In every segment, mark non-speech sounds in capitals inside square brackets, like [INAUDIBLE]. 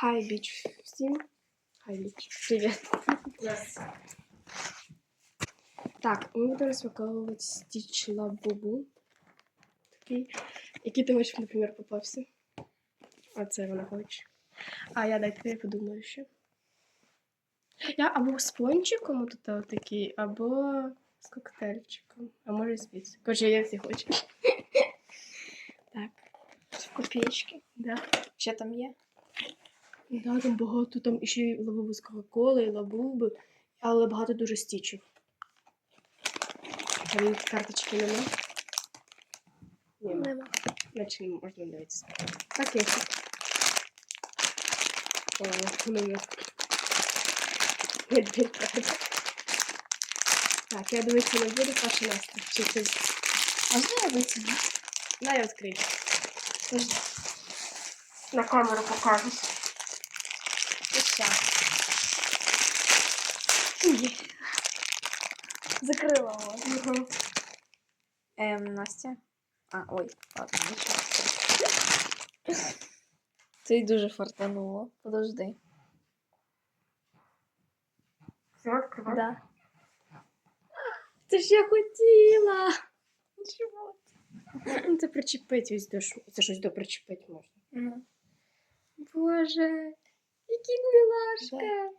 Хай біч всім. Хай біч. Привіт. Так, ми будемо розпаковувати стіч лабубу. Такий. Який ти хочеш, наприклад, попався? Оце вона хоче. А я дайте я подумаю ще. Я або з пончиком тут отакий, або з коктейльчиком. А може з піцею. Короче, я всі хочу. [LAUGHS] Так. Копеечки. Да. Що там є? Да, там багато, там ще й лабуби з Кока-Коли, і лабуби, але багато дуже стічів. Там карточки нема. Нема. Значить, не можна дивитися. Пакетик. О, воно Медведь, правда. Так, я дивитися не буду, Паша Настя. Чи це... Можна я витягну? На, я відкрию. На камеру покажу. Все. Закрила вас. Угу. Ем, Настя. А, ой, ладно, нічого. Ти дуже фартануло. Подожди. Все, відкриваю. Да. Ти ж я хотіла. Чого? Ну, це причепить ось до ш- Це щось до причепить можна. Ну, Боже, який милашка.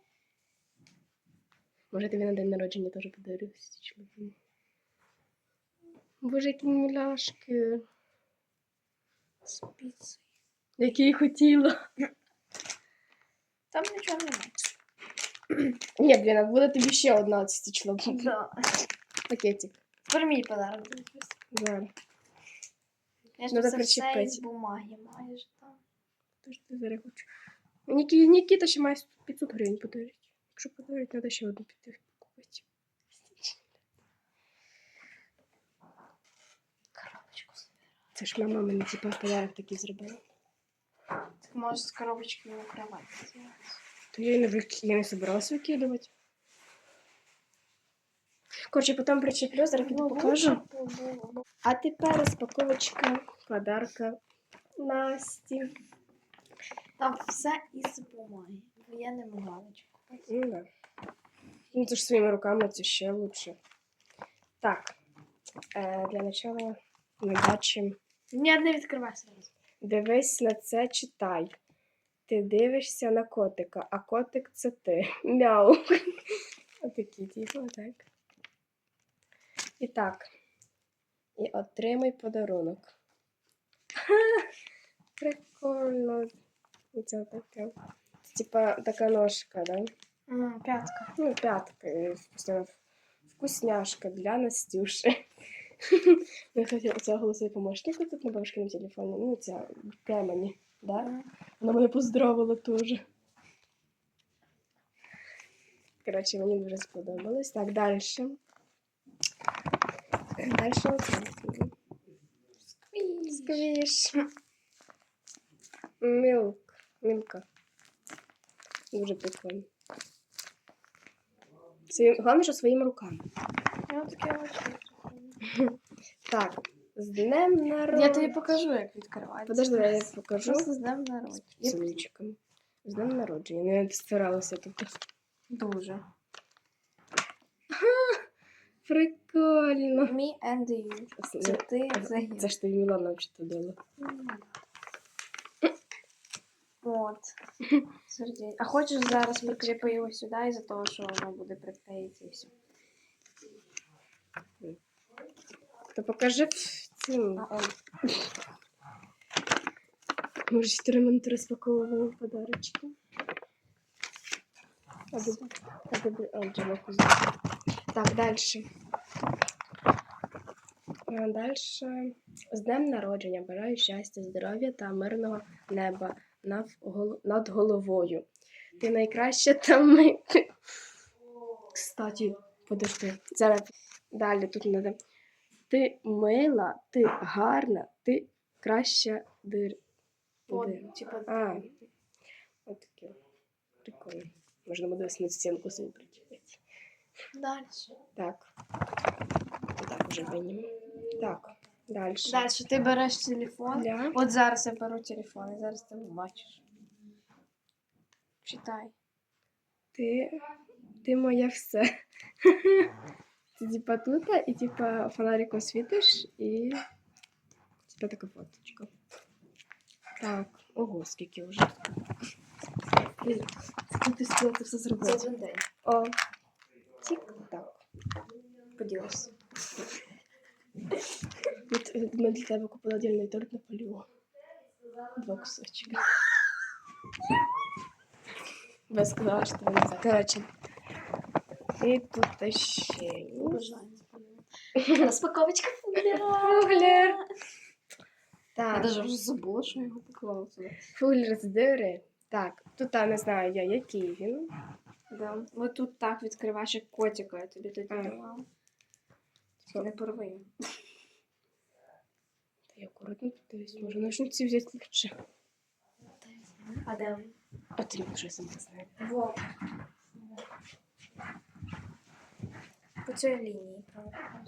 Може, тобі на день народження теж подарю стічлову. Боже, які миляшки. з піцею. Які я хотіла. Там нічого немає. Ні, Бліна, буде тобі ще одна стічлова. Да. Пакетик. Тепер мій подарок. буде. Зараз. Я ж Надо це все із бумаги маєш. Тож ти зараз хочу. Нікі, Нікіта ще має 500 гривень подарити. Якщо подарити, треба ще одну піти купити. Коробочку собі. Це ж мама мені типа подарок такий зробила. Так можеш з коробочки у кровать зробити. То я, и не вик... я не собиралась выкидывать. Короче, потом причеплю, зараз піду покажу. А тепер розпаковочка подарка Насті. Там все із бумаги. Бо я не могла. Ну, да. ну це ж своїми руками це ще лучше. Так, е, для начала ми бачимо. Ні, не відкривай сразу. Дивись на це, читай. Ти дивишся на котика, а котик це ти. Мяу. [LAUGHS] Отакі типу, так. І так. І отримай подарунок. [LAUGHS] Прикольно. І Це таке. Типа така ножка, да? М, П'ятка. Ну, п'ятка. і Вкусняшка для Настюши. [LAUGHS] Я хотіла цього голосовий помощник тут на бабушкиному телефоні. Ну, ця Кемені, да? М. Вона мене поздравила теж. Коротше, мені дуже сподобалось. Так, далі. Далі оце. Сквіш. Мілк. Мілка. Дуже прикольно. Своїм... Головне, що своїми руками. Я таке. [LAUGHS] Так, з днем народження. Я тобі покажу, як відкривається. Подожди, я покажу. Просто з днем народження. Цілуйчиком. З днем народження. Ну, я старалася тут. Дуже. [LAUGHS] Прикольно. Me and you. Це ти, я. Це ж тобі Мілана взагалі дала. От. Сердець. А хочеш зараз прикріпи його сюди із-за того, що воно буде приклеїтися і все. То покажи. А. Може, минути розпаковували подарочки. Так, далі. Далі. З днем народження бажаю щастя, здоров'я та мирного неба над головою. Ти найкраща та ми. Кстати, подожди. Зараз далі тут треба. Ти мила, ти гарна, ти краща дир. Дир. типа, А. От таке. Прикольно. Можна буде на стінку собі причепити. Далі. Так. Так, вже винім. Так, далі. Далі ти береш телефон. Для... От зараз я беру телефон, і зараз ти побачиш. Читай. Ти, ти моє все. [LAUGHS] Ти типа тут, і типа фонариком світиш, і типа така фоточка. Так, ого, скільки вже. Ти спіла це все зробити? один день. О, тік-так. Поділася. От ми для тебе купили отдельний торт на поліо. Два кусочки. Я сказала, що не за. Коротше. І тут ще. Розпаковочка фуглера. Фуглер. Я Так, даже вже забула, що я його поклала фуглер з дири. Так, тут я не знаю я, який він. Да. Ви тут так відкриваєш, як котика, я тобі тоді давала. Не порви. Та я акуратно може ножниці взяти лучше. А де? А ти вже сама знає. Во. По цій лінії, правда?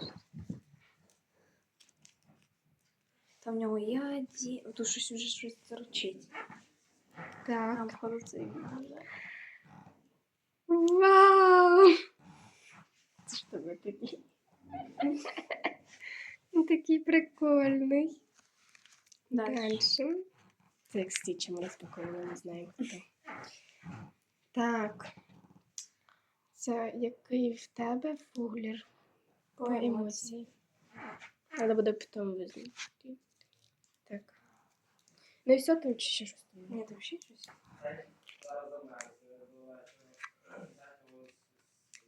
Там в нього яді. Тут щось вже щось торчить. Так. Там походу це. Вау! Це ви такі? Він такий прикольний. Дальше. Це як стічем розпаковано, не знаю хто. Так. Це який в тебе фуглер По емоції? Треба буде потім визнати. Так. Ну і все там чи ще щось? Ні, там ще щось.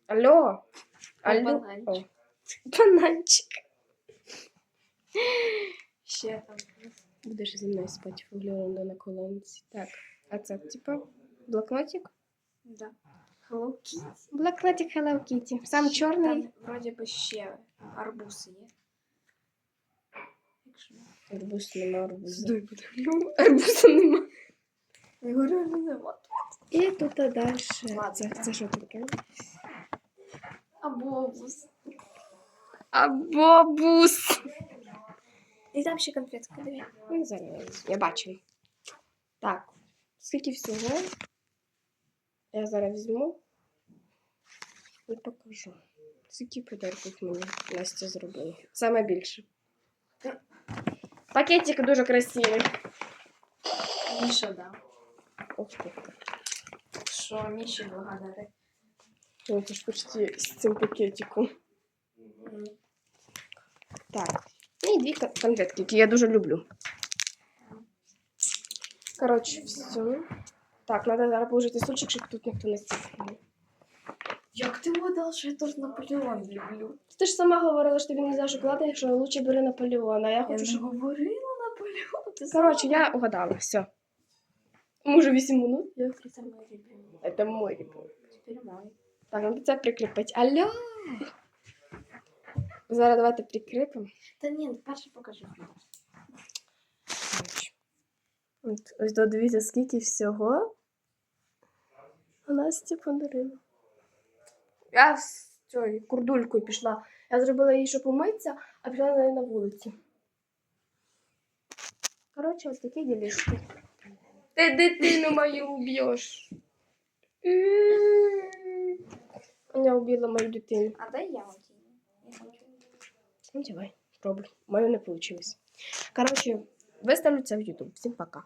Алло! Алло! бананчик. Бананчик. Ще там. Будеш зі мною спати фуглером на колонці. Так, а це типа блокнотик? Да. Hello Kitty. Блокнотик Hello Kitty. Сам чорний. Там вроді би ще арбуз є. Арбуз нема арбуза. Стой, подивлю. Ну, Арбуза нема. Я говорю, не нема. І тут далі. Це, це що таке? Або арбуз. Абобус. І там ще конфетка, диви. Ну, зараз я бачу. Так, скільки всього? Я зараз візьму і покажу. Скільки подарунків мені Настя зробила. Саме більше. Пакетик дуже красивий. Міша дав. Ох ти. Що Міші благодари. Ну, це ж почти з цим пакетиком. Так. І дві конфетки, які я дуже люблю. Коротше, все. Так, треба зараз положити стульчик, щоб тут ніхто не стікнув. Як ти вгадав, що я торт Наполеон люблю? Ти ж сама говорила, що тобі не за шоколади, що лучше бери Наполеон, а я Я не щоб... говорила Наполеон. Ти Коротше, я угадала, все. Може 8 минут? Я... Это мой ребенок. Тепер мой. Так, надо це прикріпити. Алло! Зараз давайте прикріпимо. Та ні, перше покажу. От, ось додивіться, скільки всього у Насті подарила. Я з цією курдулькою пішла. Я зробила їй, щоб умитися, а пішла на неї на вулиці. Коротше, ось такі ділішки. Ти дитину мою уб'єш. Я убила мою дитину. А дай я окей. Ну, давай, пробуй. У мене не вийшло. Коротше, виставлю це в YouTube. Всім пока.